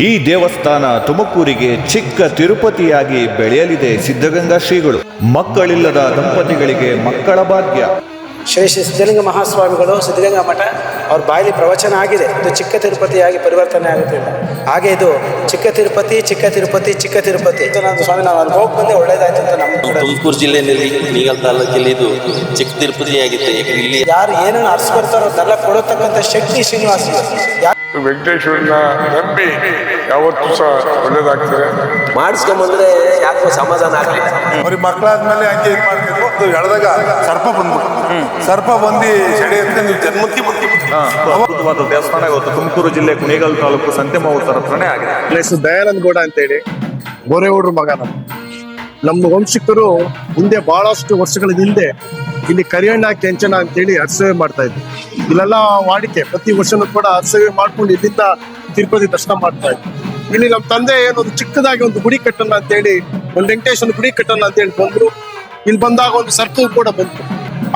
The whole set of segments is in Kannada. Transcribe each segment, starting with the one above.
ಈ ದೇವಸ್ಥಾನ ತುಮಕೂರಿಗೆ ಚಿಕ್ಕ ತಿರುಪತಿಯಾಗಿ ಬೆಳೆಯಲಿದೆ ಸಿದ್ಧಗಂಗಾ ಶ್ರೀಗಳು. ಮಕ್ಕಳಿಲ್ಲದ ದಂಪತಿಗಳಿಗೆ ಮಕ್ಕಳ ಭಾಗ್ಯ. ಶ್ರೀ ಶ್ರೀ ಸಿದ್ಧಲಿಂಗ ಮಹಾಸ್ವಾಮಿಗಳು ಸಿದ್ಧಗಂಗಾ ಮಠ ಅವ್ರ ಬಾಯಿಲಿ ಪ್ರವಚನ ಆಗಿದೆ. ಇದು ಚಿಕ್ಕ ತಿರುಪತಿಯಾಗಿ ಪರಿವರ್ತನೆ ಆಗುತ್ತಿಲ್ಲ ಹಾಗೆ ಇದು ಚಿಕ್ಕ ತಿರುಪತಿ ಚಿಕ್ಕ ತಿರುಪತಿ ಚಿಕ್ಕ ತಿರುಪತಿ. ಅಂತ ನಾನು ಸ್ವಾಮಿ ನಾವು ಅಲ್ಲಿ ಹೋಗಿ ಬಂದೆ ಒಳ್ಳೇದಾಯ್ತು ಅಂತ ನಮ್ಮ ಕೂಡ ತುಮಕೂರು ಜಿಲ್ಲೆಯಲ್ಲಿ ನೀಗಲ್ ತಾಲೂಕಲ್ಲಿ ಇದು ಚಿಕ್ಕ ತಿರುಪತಿ ಆಗಿದೆ ಇಲ್ಲಿ ಯಾರು ಏನನ್ನು ಅರ್ಸ್ಕೊಡ್ತಾರೋ ಅದೆಲ್ಲ ಕೊಡತಕ್ಕಂಥ ಶಕ್ತಿ ಶ್ರೀನಿವಾಸ ಯಾರು ವೆಂಕಟೇಶ್ವರನ ನಂಬಿ ಯಾವತ್ತೂ ಸಹ ಒಳ್ಳೇದಾಗ್ತದೆ. ಮಾಡಿಸ್ಕೊಂಬಂದ್ರೆ ಯಾಕೋ ಸಮಾಧಾನ ಆಗಲಿ ಅವ್ರಿಗೆ ಮಕ್ಕಳಾದ್ಮೇಲೆ ಹಂಗೆ ಇದು ಮಾಡ್ತಿದ್ರು ಎಳೆದಾಗ ಸರ್ಪ ಬಂದ್ಬಿಟ್ಟು ಸರ್ಪ ಬಂದು ಸೆಳೆಯುತ್ತೆ ನೀವು ಜನ್ಮಕ್ಕೆ ಅದ್ಭುತವಾದ ದೇವಸ್ಥಾನ ಇವತ್ತು ತುಮಕೂರು ಜಿಲ್ಲೆ ಕುಣಿಗಲ್ ತಾಲೂಕು ಸಂತೆಮಾವುತರ ಹತ್ರನೇ ಆಗಿದೆ. ಪ್ಲೇಸ್ ದಯಾನಂದ ಗೌಡ ಅಂತೇಳಿ. ಬೋರೇಗೌಡ್ರ ಮಗ ನಮ್ಮ ನಮ್ಮ ವಂಶಿಕರು ಮುಂದೆ ಬಹಳಷ್ಟು ವರ್ಷಗಳ ಹಿಂದೆ ಇಲ್ಲಿ ಕರಿಯಣ್ಣ ಕೆಂಚನ ಅಂತೇಳಿ ಹರ್ಸೇವೆ ಮಾಡ್ತಾ ಇದ್ರು. ಇಲ್ಲೆಲ್ಲ ವಾಡಿಕೆ. ಪ್ರತಿ ವರ್ಷನೂ ಕೂಡ ಹರ್ಸೇವೆ ಮಾಡ್ಕೊಂಡು ಇಲ್ಲಿಂದ ತಿರುಪತಿ ದರ್ಶನ ಮಾಡ್ತಾ ಇದ್ರು. ಇಲ್ಲಿ ನಮ್ಮ ತಂದೆ ಏನೊಂದು ಚಿಕ್ಕದಾಗಿ ಒಂದು ಗುಡಿ ಕಟ್ಟೋಣ ಅಂತೇಳಿ ಒಂದು ವೆಂಕಟೇಶ್ವರ ಗುಡಿ ಕಟ್ಟೋಣ ಅಂತೇಳಿ ಬಂದ್ರು. ಇಲ್ಲಿ ಬಂದಾಗ ಒಂದು ಸರ್ಕಲ್ ಕೂಡ ಬಂತು.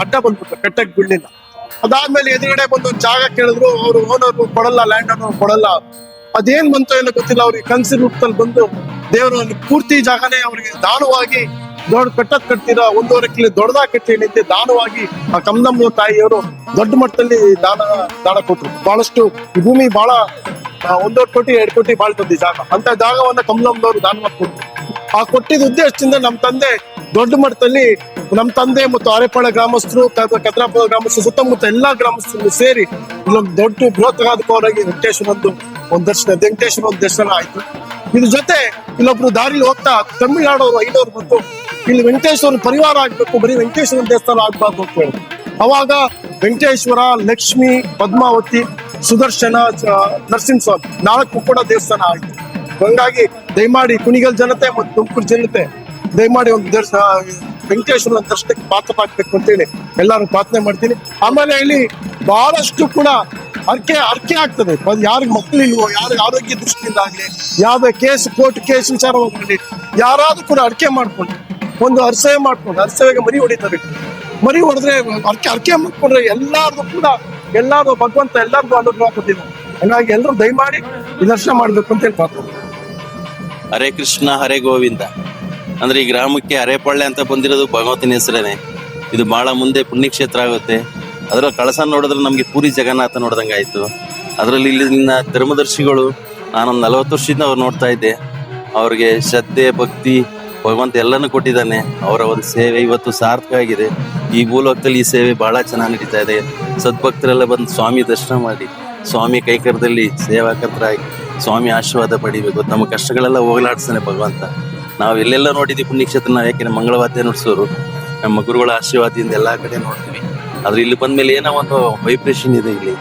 ಅಡ್ಡ ಬಂದ್ಬಿಟ್ಟು ಕಟ್ಟಕ್ ಬಿಡ್ಲಿಲ್ಲ. ಅದಾದ್ಮೇಲೆ ಎದುರುಗಡೆ ಬಂದು ಜಾಗ ಕೇಳಿದ್ರು, ಅವರು ಓನರ್ ಕೊಡಲ್ಲ ಲ್ಯಾಂಡ್ ಓನರ್ ಕೊಡಲ್ಲ. ಅದೇನ್ ಬಂತು ಏನೋ ಗೊತ್ತಿಲ್ಲ, ಅವ್ರಿಗೆ ಕನ್ಸಿ ರೂಪದಲ್ಲಿ ಬಂದು ದೇವರು ಅಲ್ಲಿ ಪೂರ್ತಿ ಜಾಗನೇ ಅವ್ರಿಗೆ ದಾನವಾಗಿ ದೊಡ್ಡ ಕಟ್ಟದ್ ಕಟ್ತೀರಾ, ಒಂದೂವರೆ ಕಿಲೋ ದೊಡ್ಡದಾಗ ಕಟ್ಟಿ ನಿಂತೆ ದಾನವಾಗಿ ಆ ಕಮಲಮ್ಮ ತಾಯಿಯವರು ದೊಡ್ಡ ಮಟ್ಟದಲ್ಲಿ ದಾನ ದಾನ ಕೊಟ್ರು. ಬಹಳಷ್ಟು ಭೂಮಿ ಬಹಳ ಒಂದೂವರೆ ಕೋಟಿ, ಎರಡು ಕೋಟಿ ಬಾಳ್ತದ್ದು ತಂದಿ ಜಾಗ. ಅಂತ ಜಾಗವನ್ನ ಕಮಲಮ್ಮನವರು ದಾನ ಕೊಟ್ರು ಆ ಕೊಟ್ಟಿದ್ದ ಉದ್ದೇಶದಿಂದ ನಮ್ಮ ತಂದೆ ದೊಡ್ಡ ಮಟ್ಟದಲ್ಲಿ ನಮ್ಮ ತಂದೆ ಮತ್ತು ಆರೆಪಾಳ ಗ್ರಾಮಸ್ಥರು ಕದ್ರಾಪುರ ಗ್ರಾಮಸ್ಥರು, ಸುತ್ತಮುತ್ತ ಎಲ್ಲಾ ಗ್ರಾಮಸ್ಥರು ಸೇರಿ ಇಲ್ಲೊಂದು ದೊಡ್ಡ ಬೃಹತ್ಕಾರಕವಾಗಿ ವೆಂಕಟೇಶ್ವರ ಒಂದು ದರ್ಶನ ವೆಂಕಟೇಶ್ವರ ಒಂದು ದರ್ಶನ ಆಯ್ತು. ಇದ್ರ ಜೊತೆ ಇಲ್ಲೊಬ್ರು ದಾರಿಲಿ ಹೋಗ್ತಾ ತಮಿಳ್ನಾಡವರು ಐದವರು ಬಂತು ಇಲ್ಲಿ ವೆಂಕಟೇಶ್ವರ ಪರಿವಾರ ಆಗ್ಬೇಕು, ಬರೀ ವೆಂಕಟೇಶ್ವರ ದೇವಸ್ಥಾನ ಆಗ್ಬಾರ್ದು ಅಂತ ಹೇಳಿ. ಅವಾಗ ವೆಂಕಟೇಶ್ವರ, ಲಕ್ಷ್ಮಿ, ಪದ್ಮಾವತಿ, ಸುದರ್ಶನ ನರಸಿಂಹಸ್ವಾಮಿ ನಾಲ್ಕು ಕೂಡ ದೇವಸ್ಥಾನ ಆಯ್ತು. ಹಂಗಾಗಿ ದಯಮಾಡಿ ಕುಣಿಗಲ್ ಜನತೆ ಮತ್ತು ತುಮಕೂರು ಜನತೆ ದಯಮಾಡಿ ಒಂದು ದರ್ಶ ವೆಂಕಟೇಶ್ವರ ದರ್ಶನಕ್ಕೆ ಪಾತ್ರರಾಗಬೇಕು ಅಂತೇಳಿ ಎಲ್ಲರೂ ಪ್ರಾರ್ಥನೆ ಮಾಡ್ತೀನಿ. ಆಮೇಲೆ ಇಲ್ಲಿ ಬಹಳಷ್ಟು ಕೂಡ ಅರ್ಕೆ ಅರ್ಕೆ ಆಗ್ತದೆ. ಯಾರಿಗ ಯಾರಿಗೆ ಮಕ್ಕಳಿಲ್ವೋ, ಯಾರ ಆರೋಗ್ಯ ದೃಷ್ಟಿಯಿಂದ ಆಗಲಿ, ಯಾವುದೇ ಕೇಸ್, ಕೋರ್ಟ್ ಕೇಸ್ ವಿಚಾರವಾಗಲಿ ಯಾರಾದ್ರೂ ಕೂಡ ಅರ್ಕೆ ಮಾಡ್ಕೊಂಡು, ಒಂದು ಅರ್ಸೆ ಮಾಡ್ಕೊಂಡು ಅರ್ಸೆಗೆ ಮರಿ ಹೊಡಿತಾರೆ. ಮರಿ ಹೊಡೆದ್ರೆ ಅರ್ಕೆ ಅರ್ಕೆ ಮಾಡ್ಕೊಂಡ್ರೆ ಎಲ್ಲಾರ್ದು ಕೂಡ ಎಲ್ಲಾರು ಭಗವಂತ ಎಲ್ಲಾರ್ದು ಅನುಗ್ರಹ ಕೊಟ್ಟಿದ್ದಾರೆ ಹಂಗಾಗಿ ಎಲ್ಲರೂ ದಯಮಾಡಿ ದರ್ಶನ ಮಾಡ್ಬೇಕು ಅಂತ ಹೇಳಿ ಹರೇ ಕೃಷ್ಣ, ಹರೇ ಗೋವಿಂದ. ಅಂದ್ರೆ ಈ ಗ್ರಾಮಕ್ಕೆ ಅರೆಪಾಳ್ಯ ಅಂತ ಬಂದಿರೋದು ಭಗವತಿನ ಹೆಸರೇನೆ. ಇದು ಬಹಳ ಮುಂದೆ ಪುಣ್ಯಕ್ಷೇತ್ರ ಆಗುತ್ತೆ. ಅದರ ಕಳಸ ನೋಡಿದ್ರೆ ನಮಗೆ ಪೂರಿ ಜಗನ್ನಾಥ ನೋಡ್ದಂಗೆ ಆಯಿತು. ಅದರಲ್ಲಿ ಇಲ್ಲಿನ ಧರ್ಮದರ್ಶಿಗಳು ನಾನೊಂದು ನಲವತ್ತು ವರ್ಷದಿಂದ ಅವ್ರು ನೋಡ್ತಾ ಇದ್ದೆ. ಅವ್ರಿಗೆ ಶ್ರದ್ಧೆ, ಭಕ್ತಿ, ಭಗವಂತ ಎಲ್ಲನೂ ಕೊಟ್ಟಿದ್ದಾನೆ. ಅವರ ಒಂದು ಸೇವೆ ಇವತ್ತು ಸಾರ್ಥಕ ಆಗಿದೆ ಈ ಭೂಲೋಕದಲ್ಲಿ ಈ ಸೇವೆ ಬಹಳ ಚೆನ್ನಾಗಿ ನಡೀತಾ ಇದೆ. ಸದ್ಭಕ್ತರೆಲ್ಲ ಬಂದು ಸ್ವಾಮಿ ದರ್ಶನ ಮಾಡಿ ಸ್ವಾಮಿ ಕೈಕರದಲ್ಲಿ ಸೇವಾಕರ್ತರಾಗಿ ಸ್ವಾಮಿ ಆಶೀರ್ವಾದ ಪಡಿಬೇಕು. ತಮ್ಮ ಕಷ್ಟಗಳೆಲ್ಲ ಹೋಗಲಾಡಿಸ್ತಾನೆ ಭಗವಂತ. ನಾವು ಎಲ್ಲೆಲ್ಲ ನೋಡಿದ್ವಿ ಪುಣ್ಯಕ್ಷೇತ್ರ ನಾವು ಯಾಕೆ ಮಂಗಳವಾದ್ಯ ನಡೆಸೋರು. ನಮ್ಮ ಗುರುಗಳ ಆಶೀರ್ವಾದದಿಂದ ಎಲ್ಲಾ ಕಡೆ ನೋಡ್ತೀವಿ ಆದ್ರೆ ಇಲ್ಲಿ ಬಂದ್ಮೇಲೆ ಏನೋ ಒಂದು ವೈಬ್ರೇಷನ್ ಇದೆ ಇಲ್ಲಿ.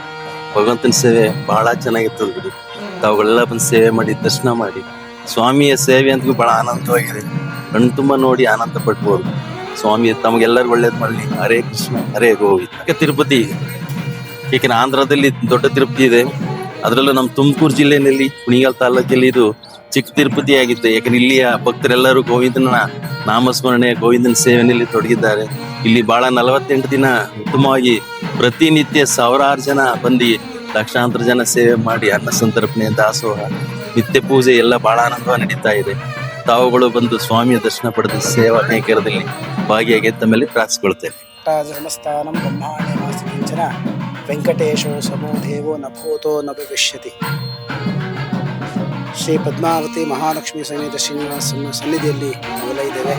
ಭಗವಂತನ ಸೇವೆ ಬಹಳ ಚೆನ್ನಾಗಿರ್ತದೆ ಬಿಡಿ. ತಾವುಗಳೆಲ್ಲ ಬಂದು ಸೇವೆ ಮಾಡಿ, ದರ್ಶನ ಮಾಡಿ. ಸ್ವಾಮಿಯ ಸೇವೆ ಅಂತೂ ಬಹಳ ಆನಂದವಾಗಿದೆ. ಕಣ್ಣು ತುಂಬ ನೋಡಿ ಆನಂದ ಪಡ್ಬೋದು. ಸ್ವಾಮಿ ತಮಗೆಲ್ಲರೂ ಒಳ್ಳೇದು ಮಾಡಲಿ. ಹರೇ ಕೃಷ್ಣ, ಹರೇ ಗೋವಿಂದ. ತಿರುಪತಿ? ಏಕೆಂದ್ರೆ ಆಂಧ್ರದಲ್ಲಿ ದೊಡ್ಡ ತಿರುಪತಿ ಇದೆ. ಅದರಲ್ಲೂ ನಮ್ಮ ತುಮಕೂರು ಜಿಲ್ಲೆಯಲ್ಲಿ, ಕುಣಿಗಲ್ ತಾಲೂಕಲ್ಲಿ ಇದು ಚಿಕ್ಕ ತಿರುಪತಿ ಆಗಿತ್ತು ಯಾಕಂದ್ರೆ ಇಲ್ಲಿಯ ಭಕ್ತರೆಲ್ಲರೂ ಗೋವಿಂದನ ನಾಮಸ್ಮರಣೆ ಗೋವಿಂದನ ಸೇವೆಯಲ್ಲಿ ತೊಡಗಿದ್ದಾರೆ. ಇಲ್ಲಿ ಬಹಳ ನಲವತ್ತೆಂಟು ದಿನ ಉತ್ತಮವಾಗಿ ಪ್ರತಿನಿತ್ಯ ಸಾವಿರಾರು ಜನ ಬಂದು ಲಕ್ಷಾಂತರ ಜನ ಸೇವೆ ಮಾಡಿ ಅನ್ನ ಸಂತರ್ಪಣೆ ದಾಸೋಹ, ನಿತ್ಯ ಪೂಜೆ ಎಲ್ಲ ಬಹಳ ಆನಂದವಾಗಿ ನಡೀತಾ ಇದೆ. ತಾವುಗಳು ಬಂದು ಸ್ವಾಮಿಯ ದರ್ಶನ ಪಡೆದು ಸೇವಾ ಕೈಕರದಲ್ಲಿ ಭಾಗಿಯಾಗಿ ತಮ್ಮಲ್ಲಿ ಪ್ರಾರ್ಥಿಸ್ಕೊಳ್ತೇನೆ ಧರ್ಮಸ್ಥಾನಂ ವೆಂಕಟೇಶೋ ಸಮೋ ದೇವೋ ನ ಭೂತೋ ನ ಭವಿಷ್ಯತಿ ಶ್ರೀ ಪದ್ಮಾವತಿ ಮಹಾಲಕ್ಷ್ಮಿ ಸಮೇತ ಶ್ರೀನಿವಾಸನ ಸನ್ನಿಧಿಯಲ್ಲಿ ಇದ್ದೇವೆ.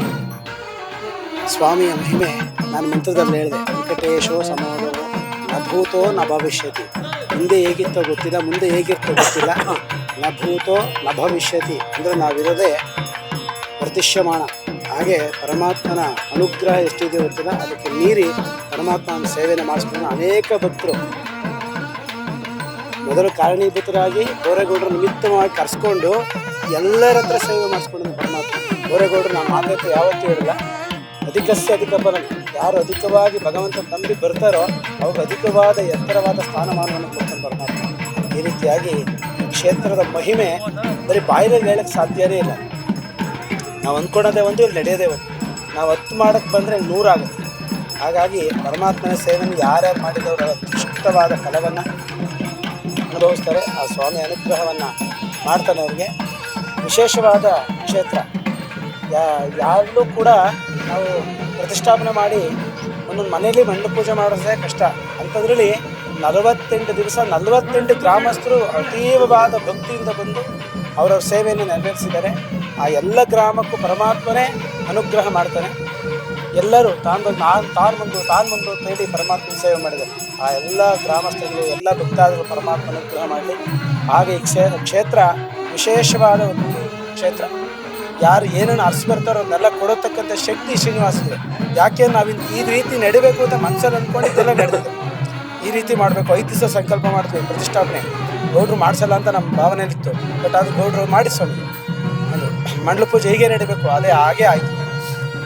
ಸ್ವಾಮಿಯ ಮಹಿಮೆ ನಾನು ಮಂತ್ರದಲ್ಲಿ ಹೇಳಿದೆ, ವೆಂಕಟೇಶೋ ಸಮಾರೋಹ ನ ಭೂತೋ ನ ಭವಿಷ್ಯತಿ. ಹಿಂದೆ ಹೇಗಿತ್ತೋ ಗೊತ್ತಿಲ್ಲ, ಮುಂದೆ ಹೇಗಿರ್ತೋ ಗೊತ್ತಿಲ್ಲ. ನ ಭೂತೋ ನ ಭವಿಷ್ಯತಿ ಅಂದರೆ ನಾವಿರೋದೇ ಪ್ರತಿಷ್ಯಮಾನ ಹಾಗೆ ಪರಮಾತ್ಮನ ಅನುಗ್ರಹ ಎಷ್ಟಿದೆ ಗೊತ್ತಿಲ್ಲ, ಅದಕ್ಕೆ ಮೀರಿ ಪರಮಾತ್ಮನ ಸೇವೆಯನ್ನು ಮಾಡಿಸ್ಕೊಂಡು ಅನೇಕ ಭಕ್ತರು ಮೊದಲು ಕಾರಣೀಭೂತರಾಗಿ ಬೋರೇಗೌಡರು ನಿಮಿತ್ತವಾಗಿ ಕರೆಸ್ಕೊಂಡು ಎಲ್ಲರ ಹತ್ರ ಸೇವೆ ಮಾಡಿಸ್ಕೊಂಡು ಪರಮಾತ್ಮ. ಬೋರೇಗೌಡರು ನಾನು ಮಾತಾಡ್ತು ಯಾವತ್ತೂ ಹೇಳಿಲ್ಲ. ಅಧಿಕಸ್ಯ ಅಧಿಕ ಬಲ ಯಾರು ಅಧಿಕವಾಗಿ ಭಗವಂತ ನಂಬಿ ಬರ್ತಾರೋ ಅವ್ರಿಗೆ ಅಧಿಕವಾದ ಎತ್ತರವಾದ ಸ್ಥಾನಮಾನವನ್ನು ಕೊಡ್ತಾನೆ ಪರಮಾತ್ಮ. ಈ ರೀತಿಯಾಗಿ ಕ್ಷೇತ್ರದ ಮಹಿಮೆ ಬರೀ ಬಾಯಿನಲ್ಲಿ ಹೇಳಕ್ಕೆ ಸಾಧ್ಯವೇ ಇಲ್ಲ. ನಾವು ಅಂದ್ಕೊಳೋದೇ ಒಂದು, ಇಲ್ಲಿ ನಡೆಯೋದೇ ಒಂದು. ನಾವು ಹತ್ತು ಮಾಡೋಕ್ಕೆ ಬಂದರೆ ನೂರಾಗುತ್ತೆ. ಹಾಗಾಗಿ ಪರಮಾತ್ಮನ ಸೇವೆಯನ್ನು ಯಾರ್ಯಾರು ಮಾಡಿದವರು ಅತ್ಯುಷ್ಟವಾದ ಫಲವನ್ನು ಅನುಭವಿಸ್ತಾರೆ ಆ ಸ್ವಾಮಿ ಅನುಗ್ರಹವನ್ನು ಮಾಡ್ತಾನೆ ಅವ್ರಿಗೆ ವಿಶೇಷವಾದ ಕ್ಷೇತ್ರ. ಯಾ, ಯಾರಲ್ಲೂ ಕೂಡ ನಾವು ಪ್ರತಿಷ್ಠಾಪನೆ ಮಾಡಿ ಒಂದೊಂದು ಮನೆಯಲ್ಲಿ ಮಣ್ಣು ಪೂಜೆ ಮಾಡೋದೇ ಕಷ್ಟ. ಅಂಥದ್ರಲ್ಲಿ ನಲವತ್ತೆಂಟು ದಿವಸ ನಲವತ್ತೆಂಟು ಗ್ರಾಮಸ್ಥರು ಅತೀವವಾದ ಭಕ್ತಿಯಿಂದ ಬಂದು ಅವರವ್ರ ಸೇವೆಯನ್ನು ನೆರವೇರಿಸಿದ್ದಾರೆ. ಆ ಎಲ್ಲ ಗ್ರಾಮಕ್ಕೂ ಪರಮಾತ್ಮನೇ ಅನುಗ್ರಹ ಮಾಡ್ತಾನೆ. ಎಲ್ಲರೂ ತಾನು ಬಂದು ನಾನು ತಾನು ಬಂದು ತಾನು ಬಂದು ಅಂತ ಹೇಳಿ ಪರಮಾತ್ಮನ ಸೇವೆ ಮಾಡಿದೆ. ಆ ಎಲ್ಲ ಗ್ರಾಮಸ್ಥರು ಎಲ್ಲ ಭಕ್ತಾದಿಗಳು ಪರಮಾತ್ಮನ ಅನುಗ್ರಹ ಮಾಡಲಿ. ಹಾಗೆ ಈ ಕ್ಷೇ ಕ್ಷೇತ್ರ ವಿಶೇಷವಾದ ಒಂದು ಕ್ಷೇತ್ರ. ಯಾರು ಏನನ್ನು ಅರ್ಸಿ ಬರ್ತಾರೋ ಅದನ್ನೆಲ್ಲ ಕೊಡತಕ್ಕಂಥ ಶಕ್ತಿ ಶ್ರೀನಿವಾಸಿದೆ ಯಾಕೆ ನಾವು ಈ ರೀತಿ ನಡಿಬೇಕು ಅಂತ ಮನಸ್ಸಲ್ಲಿ ಅಂದ್ಕೊಂಡಿದ್ದೆಲ್ಲ ನಡೆದಿದೆ. ಈ ರೀತಿ ಮಾಡಬೇಕು ಐದು ದಿವಸ ಸಂಕಲ್ಪ ಮಾಡ್ತೀವಿ, ಪ್ರತಿಷ್ಠಾಪನೆ. ಗೌಡ್ರು ಮಾಡಿಸಲ್ಲ ಅಂತ ನಮ್ಮ ಭಾವನೆಯಲ್ಲಿತ್ತು. ಬಟ್ ಅದು ಗೌಡ್ರು ಮಾಡಿಸೋಣ ಮಂಡಲ ಪೂಜೆ ಹೀಗೆ ನಡಿಬೇಕು, ಅದೇ ಹಾಗೆ ಆಯಿತು.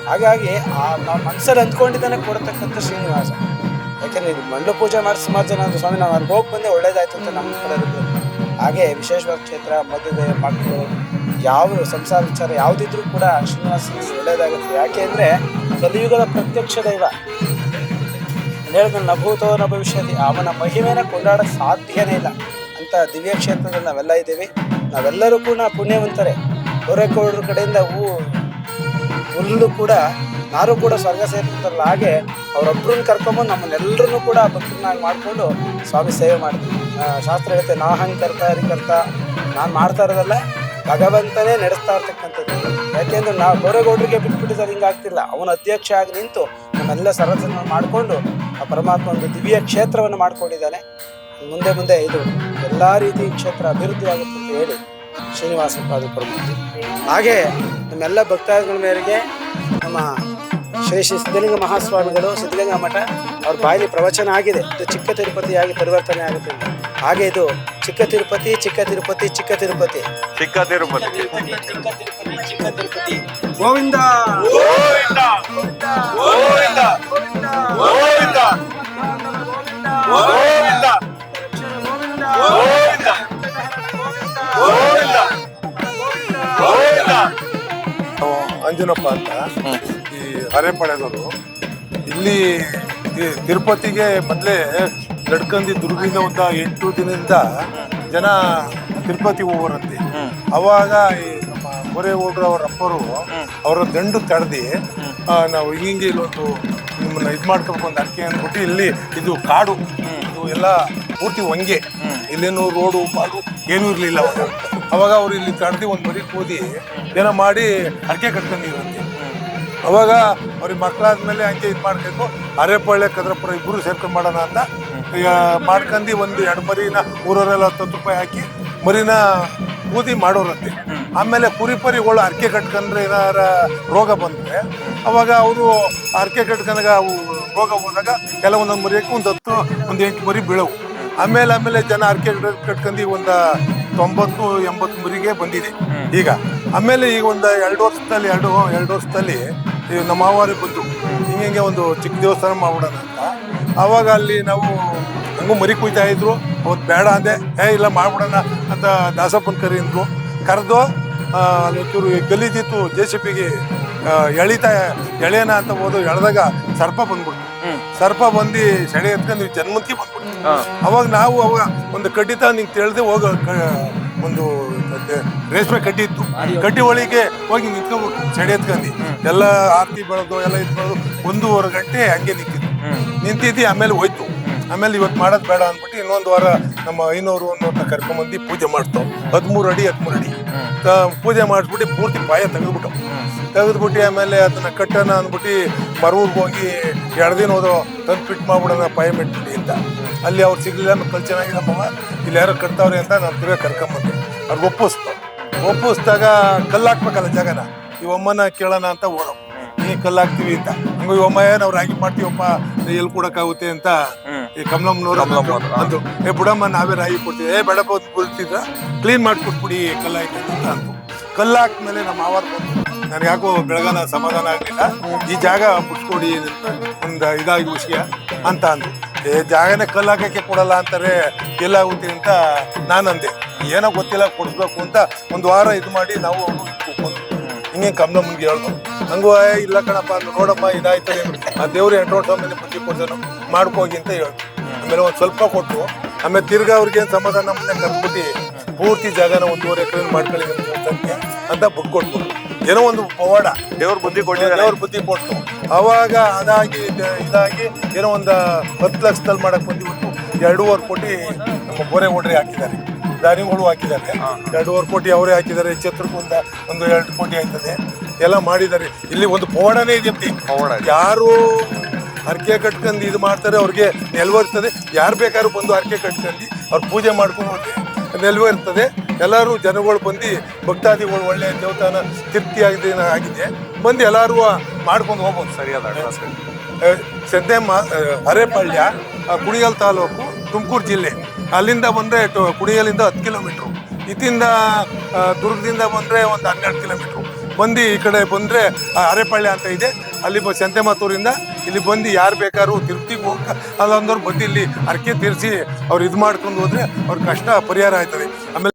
ಹಾಗಾಗಿ ಆ ನಾವು ಅಂದ್ಕೊಂಡಿದ್ದಾನೆ ಕೊಡತಕ್ಕಂಥ ಶ್ರೀನಿವಾಸ. ಯಾಕೆಂದರೆ ಇದು ಮಂಡಲ ಪೂಜೆ ಮಾಡಿ ಸುಮಾರು ಜನ ಅಂದ್ರು, ಸ್ವಾಮಿ ನಾವು ಅಲ್ಲಿ ಹೋಗಿ ಬಂದೆ ಒಳ್ಳೇದಾಯ್ತು ಅಂತ ನಮ್ಮ ಕಡೆ ಹಾಗೆ ವಿಶೇಷವಾದ ಕ್ಷೇತ್ರ ಮದುವೆ ಮಕ್ಕಳು ಯಾವ ಸಂಸಾರ ವಿಚಾರ ಯಾವುದಿದ್ರೂ ಕೂಡ ಶ್ರೀನಿವಾಸ ಒಳ್ಳೇದಾಗುತ್ತೆ. ಯಾಕೆ ಅಂದರೆ ಕಲಿಯುಗದ ಪ್ರತ್ಯಕ್ಷ ದೈವ. ಹೇಳಿದ್ರೆ ನಭೂತೋ ನ ಭವಿಷ್ಯತಿ ಅವನ ಮಹಿಮೆನ ಕೊಂಡಾಡಕ್ಕೆ ಸಾಧ್ಯನೇ ಇಲ್ಲ. ಅಂತ ದಿವ್ಯ ಕ್ಷೇತ್ರದಲ್ಲಿ ನಾವೆಲ್ಲ ಇದ್ದೀವಿ. ನಾವೆಲ್ಲರೂ ಕೂಡ ಪುಣ್ಯವಂತರೇ. ಹೊರಕೋಡ್ರ ಕಡೆಯಿಂದ ಹೂ ಹುಲ್ಲು ಕೂಡ ನಾರು ಕೂಡ ಸ್ವರ್ಗ ಸೇರ್ತಾರಲ್ಲ ಹಾಗೆ ಅವರೊಬ್ಬರನ್ನ ಕರ್ಕೊಂಬಂದು ನಮ್ಮನ್ನೆಲ್ಲರನ್ನೂ ಕೂಡ ಭಕ್ತನಾಗಿ ಮಾಡಿಕೊಂಡು ಸ್ವಾಮಿ ಸೇವೆ ಮಾಡ್ತೀವಿ ಶಾಸ್ತ್ರ ಹೇಳುತ್ತೆ ನಾಹಂಕರ್ತ ಹರಿಕರ್ತ ನಾನು ಮಾಡ್ತಾ ಇರೋದಲ್ಲ, ಭಗವಂತನೇ ನಡೆಸ್ತಾ ಇರ್ತಕ್ಕಂಥದ್ದು. ಯಾಕೆಂದ್ರೆ ನಾವು ಗೋರೆಗೌಡರಿಗೆ ಸರ್ ಹಿಂಗೆ ಆಗ್ತಿಲ್ಲ. ಅವನ ಅಧ್ಯಕ್ಷ ಆಗಿ ನಿಂತು ನಮ್ಮೆಲ್ಲ ಸರಸನ್ನು ಮಾಡಿಕೊಂಡು ಆ ಪರಮಾತ್ಮ ಒಂದು ದಿವ್ಯ ಕ್ಷೇತ್ರವನ್ನು ಮಾಡಿಕೊಂಡಿದ್ದಾನೆ. ಮುಂದೆ ಮುಂದೆ ಇದು ಎಲ್ಲ ರೀತಿ ಕ್ಷೇತ್ರ ಅಭಿವೃದ್ಧಿ ಆಗುತ್ತೆ ಅಂತ ಹೇಳಿ ಶ್ರೀನಿವಾಸ ಪ್ರಭು ಹಾಗೆ ನಮ್ಮೆಲ್ಲ ಭಕ್ತಾದಿಗಳ ಮೇರೆಗೆ ನಮ್ಮ ಶ್ರೀ ಶ್ರೀ ಸಿದ್ಧಲಿಂಗ ಮಹಾಸ್ವಾಮಿಗಳು ಸಿದ್ಧಲಿಂಗ ಮಠ ಅವ್ರ ಬಾಯಲ್ಲಿ ಪ್ರವಚನ ಆಗಿದೆ. ಇದು ಚಿಕ್ಕ ತಿರುಪತಿಯಾಗಿ ಪರಿವರ್ತನೆ ಆಗುತ್ತೆ. ಹಾಗೆ ಇದು ಚಿಕ್ಕ ತಿರುಪತಿ ಚಿಕ್ಕ ತಿರುಪತಿ ಚಿಕ್ಕ ತಿರುಪತಿ. ಚಿಕ್ಕ ತಿರುಪತಿ. ಚಿಕ್ಕ ತಿರುಪತಿ ಗೋವಿಂದ! ಗೋವಿಂದ! ಗೋವಿಂದ! ಅಂಜನಪ್ಪ ಅಂತ ಈ ಹರೇಪಾಳ್ಯದವರು ಇಲ್ಲಿ ತಿರುಪತಿಗೆ ಮೊದಲೇ ನಡ್ಕಂದಿ ದುರ್ಗಿಂದ ಒಂದು ಎಂಟು ದಿನದಿಂದ ಜನ ತಿರುಪತಿ ಹೋಗೋರಂತೆ. ಅವಾಗ ಈ ನಮ್ಮ ಮೊರೆ ಹೋಗ್ರ ಅವ್ರ ಅಪ್ಪರು ಅವರ ದಂಡು ತಡೆದಿ ನಾವು ಹಿಂಗೆ ಇಲ್ಲೊಂದು ನಿಮ್ಮನ್ನ ಇದು ಮಾಡ್ಕೊಂಡು ಒಂದು ಅಡಿಕೆ ಅಂದ್ಬಿಟ್ಟು ಇಲ್ಲಿ ಇದು ಕಾಡು, ಇದು ಎಲ್ಲ ಪೂರ್ತಿ ಹೊಂಗೆ. ಇಲ್ಲೇನು ರೋಡು ಪಾಡು ಏನೂ ಇರಲಿಲ್ಲ ಅವಾಗ. ಅವ್ರು ಇಲ್ಲಿ ತಡೆದಿ ಒಂದು ಮರಿ ಕೂದಿ ಏನೋ ಮಾಡಿ ಅಡಿಕೆ ಕಟ್ಕೊಂಡಿರಂತೆ ಅವಾಗ ಅವ್ರಿಗೆ ಮಕ್ಕಳಾದ್ಮೇಲೆ ಹಂಗೆ ಇದು ಮಾಡಬೇಕು, ಅರೆಪಳ್ಳೆ ಕದ್ರಪುರ ಇಬ್ಬರು ಸೇರ್ಕೊಂಡು ಮಾಡೋಣ ಅಂತ. ಈಗ ಮಾಡ್ಕೊಂಡು ಒಂದು ಎರಡು ಮರಿನ ಊರವರೆಲ್ಲ ಹತ್ತು ರೂಪಾಯಿ ಹಾಕಿ ಮರಿನ ಊದಿ ಮಾಡೋರಂತೆ ಆಮೇಲೆ ಕುರಿ ಪರಿಗಳು ಅರ್ಕೆ ಕಟ್ಕೊಂಡ್ರೆ ಏನಾರ ರೋಗ ಬಂದರೆ, ಅವಾಗ ಅವರು ಅರ್ಕೆ ಕಟ್ಕೊಂಡಾಗ ಅವು ರೋಗ ಹೋದಾಗ ಕೆಲವೊಂದೊಂದು ಮರಿಯಕ್ಕೆ ಮರಿ ಒಂದು ಹತ್ತು, ಒಂದು ಎಂಟು ಮರಿ ಬೀಳವು. ಆಮೇಲೆ ಆಮೇಲೆ ಜನ ಅರ್ಕೆ ಕಟ್ಕೊಂಡು ಒಂದು ತೊಂಬತ್ತು, ಎಂಬತ್ತು ಮರಿಗೆ ಬಂದಿದೆ. ಈಗ ಆಮೇಲೆ ಈಗ ಒಂದು ಎರಡು ವರ್ಷದಲ್ಲಿ ಎರಡು ಎರಡು ವರ್ಷದಲ್ಲಿ ಈ ನಮ್ಮ ಮಾವಾರಿ ಬಂತು ಹಿಂಗೆ ಒಂದು ಚಿಕ್ಕ ದೇವಸ್ಥಾನ ಮಾಡ್ಬಿಡೋಣ ಅಂತ. ಆವಾಗ ಅಲ್ಲಿ ನಾವು ಹಂಗೂ ಮರಿ ಕುಯ್ತಾ ಇದ್ರು. ಅವತ್ತು ಬೇಡ ಅಂದೆ. ಏ ಇಲ್ಲ ಮಾಡ್ಬಿಡೋಣ ಅಂತ ದಾಸಪ್ಪನ ಕರಿ ಅಂದರು. ಕರೆದು ಅಲ್ಲಿ ಚೂರು ಗಲೀಜಿತ್ತು ಜೆ ಸಿ ಪಿಗೆ ಎಳಿತಾ ಎಳೆಯೋಣ ಅಂತ ಹೋದ್ರು. ಎಳೆದಾಗ ಸರ್ಪ ಬಂದ್ಬಿಡ್ತು. ಸರ್ಪ ಬಂದು ಸೆಳೆ ಎತ್ಕೊಂಡು ಜನ್ಮಕ್ಕೆ ಬಂದ್ಬಿಡ್ತು. ಅವಾಗ ನಾವು ಅವಾಗ ಒಂದು ಕಡ್ಡಿ ತ ನಿಂಗೆ ತಿಳಿದು ಹೋಗ ಒಂದು ರೇಷ್ಮೆ ಕಟ್ಟಿ ಇತ್ತು ಕಟ್ಟಿ ಒಳಗೆ ಹೋಗಿ ನಿಂತ್ಕೊಬೇಕು ಸೆಡೆ ಎತ್ಕೊಂಡು ಎಲ್ಲ ಆರತಿ ಬೆಳೆದು ಎಲ್ಲ ಇದು ಬೆಳೆದು ಒಂದೂವರೆ ಗಂಟೆ ಹಂಗೆ ನಿಂತಿದ್ದು ನಿಂತಿದ್ದು ಆಮೇಲೆ ಹೋಯ್ತು. ಆಮೇಲೆ ಇವತ್ತು ಮಾಡೋದು ಬೇಡ ಅಂದ್ಬಿಟ್ಟು ಇನ್ನೊಂದು ವಾರ ನಮ್ಮ ಐನೂರು ಅನ್ನೋರ್ನ ಕರ್ಕೊಂಬಂದು ಪೂಜೆ ಮಾಡ್ತಾವ್ ಹದಿಮೂರು ಅಡಿ ಹದಿಮೂರು ಅಡಿ. ಪೂಜೆ ಮಾಡಿಸ್ಬಿಟ್ಟು ಪೂರ್ತಿ ಪಾಯ ತೆಗೆದ್ಬಿಟ್ಟು. ತೆಗೆದ್ಬಿಟ್ಟು ಆಮೇಲೆ ಅದನ್ನ ಕಟ್ಟೋಣ ಅಂದ್ಬಿಟ್ಟು ಮರೂರ್ಗೆ ಹೋಗಿ ಎರಡು ದಿನ ಹೋದ್ರು ತಂದು ಫಿಟ್ ಮಾಡ್ಬಿಡೋಣ ಪಾಯ ಮೆಟ್ಬಿಟ್ಟು ಅಂತ. ಅಲ್ಲಿ ಅವ್ರು ಸಿಗಲಿಲ್ಲ ನಮ್ಮ ಚೆನ್ನಾಗಿಲ್ಲಪ್ಪ ಇಲ್ಲಿ ಯಾರೋ ಕಟ್ತಾವ್ರೆ ಅಂತ ನಾನು ತಿರ್ಗಾ ಕರ್ಕೊಂಬಂದೆ. ಅವ್ರಿಗೆ ಒಪ್ಪಿಸ್ತು. ಒಪ್ಪಿಸ್ದಾಗ ಕಲ್ಲಾಕ್ಬೇಕಲ್ಲ ಜಾಗನ. ಈ ಒಮ್ಮನ ಕೇಳೋಣ ಅಂತ ಓಡೋ ನೀ ಕಲ್ಲು ಹಾಕ್ತೀವಿ ಅಂತ. ಹಂಗ ಒಮ್ಮ ನಾವು ರಾಗಿ ಮಾಡ್ತೀವಪ್ಪ ಎಲ್ಲಿ ಕೊಡೋಕ್ಕಾಗುತ್ತೆ ಅಂತ ಈ ಕಮಲಮ್ಮನವ್ರು ಅಂದ್ರು. ಏ ಬುಡಮ್ಮ ನಾವೇ ರಾಗಿ ಕೊಡ್ತೀವಿ. ಏ ಬೇಡಪ್ಪ ಅಂತ ಬಿಡ್ತಿದ್ರ ಕ್ಲೀನ್ ಮಾಡ್ಕೊಟ್ಬಿಡಿ ಕಲ್ಲು ಹಾಕಿ ಅಂತ ಅಂತು ಕಲ್ಲು ಹಾಕ್ಮೇಲೆ ನಮ್ಮ ಆವಾರ ಬಂದು ನನಗೆ ಯಾಕೋ ಬೆಳಗಾನ ಸಮಾಧಾನ ಆಗಲಿಲ್ಲ. ಈ ಜಾಗ ಬಿಟ್ಕೊಡಿ ಒಂದು ಇದಾಗಿ ವಿಷಯ ಅಂತ ಅಂದ್ರು. ಏ ಜಾಗನೇ ಕಲ್ಲು ಹಾಕಕ್ಕೆ ಕೊಡಲ್ಲ ಅಂತಾರೆ. ಎಲ್ಲಾಗುತ್ತೆ ಅಂತ ನಾನು ಅಂದೆ. ಏನೋ ಗೊತ್ತಿಲ್ಲ ಕೊಡಿಸ್ಬೇಕು ಅಂತ ಒಂದು ವಾರ ಇದು ಮಾಡಿ ನಾವು ಹಿಂಗೆ ಹಿಂಗೆ ಮುಂದೆ ಹೇಳ್ದು. ಹಂಗೂ ಇಲ್ಲ ಕಣಪ್ಪ ನೋಡಪ್ಪ ಇದಾಯ್ತು ಆ ದೇವ್ರು ಎಂಟು ಮೇಲೆ ಬುದ್ಧಿ ಕೊಡ್ತಾನು ಮಾಡ್ಕೋಗಿ ಅಂತ ಹೇಳ್ದು. ಆಮೇಲೆ ಒಂದು ಸ್ವಲ್ಪ ಕೊಟ್ಟು ಆಮೇಲೆ ತಿರ್ಗಾ ಅವ್ರಿಗೆ ಸಮಾಧಾನ ಮುಂದೆ ಕರ್ಬಿಟ್ಟು ಪೂರ್ತಿ ಜಾಗನ ಒಂದೂವರೆ ಎಕರೆ ಮಾಡ್ಕೊಳ್ಳಿ ಅಂತ ಬುಕ್ ಕೊಟ್ಟು ಏನೋ ಒಂದು ಪವಾಡ. ದೇವ್ರ ಬುದ್ಧಿ ಕೊಟ್ಟಿದ್ದಾರೆ ದೇವ್ರ ಬುದ್ಧಿ ಕೊಟ್ಟು ಅವಾಗ ಅದಾಗಿ ಇದಾಗಿ ಏನೋ ಒಂದು ಹತ್ತು ಲಕ್ಷದಲ್ಲಿ ಮಾಡಕ್ಕೆ ಬಂದಿಬಿಟ್ಟು ಎರಡೂವರೆ ಕೋಟಿ ನಮ್ಮ ಬೋರೆ ಓಡ್ರಿ ಹಾಕಿದ್ದಾರೆ. ದಾನಿಗಳು ಹಾಕಿದ್ದಾರೆ. ಎರಡೂವರೆ ಕೋಟಿ ಅವರೇ ಹಾಕಿದ್ದಾರೆ. ಚತುರ್ಕುಂದ ಒಂದು ಎರಡು ಕೋಟಿ ಆಯ್ತದೆ. ಎಲ್ಲ ಮಾಡಿದ್ದಾರೆ. ಇಲ್ಲಿ ಒಂದು ಪವಾಡನೇ ಇದೆ. ಯಾರು ಹರಕೆ ಕಟ್ಕೊಂಡು ಇದು ಮಾಡ್ತಾರೆ ಅವ್ರಿಗೆ ನೆಲವರ್ತದೆ. ಯಾರು ಬೇಕಾದ್ರೂ ಬಂದು ಹರಕೆ ಕಟ್ಕೊಂಡು ಅವ್ರು ಪೂಜೆ ಮಾಡ್ಕೊಂಡು ಹೋದ್ರೆ ನೆಲವೇರ್ತದೆ. ಎಲ್ಲರೂ ಜನಗಳು ಬಂದು ಭಕ್ತಾದಿಗಳು ಒಳ್ಳೆಯ ದೇವತಾನ ತೃಪ್ತಿಯಾಗಿದೆ ಆಗಿದೆ. ಬಂದು ಎಲ್ಲರೂ ಮಾಡ್ಕೊಂಡು ಹೋಗ್ಬೋದು ಸರಿಯಾದ ಸದ್ಯ ಮ ಆ, ಕುಣಿಗಲ್ ತಾಲೂಕು ತುಮಕೂರು ಜಿಲ್ಲೆ. ಅಲ್ಲಿಂದ ಬಂದರೆ ಕುಣಿಗಲಿಂದ ಹತ್ತು ಕಿಲೋಮೀಟ್ರು. ಇತ್ತಿಂದ ದುರ್ಗದಿಂದ ಬಂದರೆ ಒಂದು ಹನ್ನೆರಡು ಕಿಲೋಮೀಟ್ರು. ಬಂದು ಈ ಕಡೆ ಬಂದರೆ ಅರೆಪಾಳ್ಯ ಅಂತ ಇದೆ. ಅಲ್ಲಿ ಬ ಸಂತೆಮಾತೂರಿಂದ ಇಲ್ಲಿ ಬಂದು ಯಾರು ಬೇಕಾದ್ರೂ ತಿರುಪ್ತಿಗೆ ಹೋಗ ಅಲ್ಲೊಂದವ್ರು ಬಂದು ಇಲ್ಲಿ ಅರ್ಕೆ ತೀರಿಸಿ ಅವ್ರು ಇದು ಮಾಡ್ಕೊಂಡು ಹೋದರೆ ಅವ್ರ ಕಷ್ಟ ಪರಿಹಾರ ಆಯ್ತದೆ. ಆಮೇಲೆ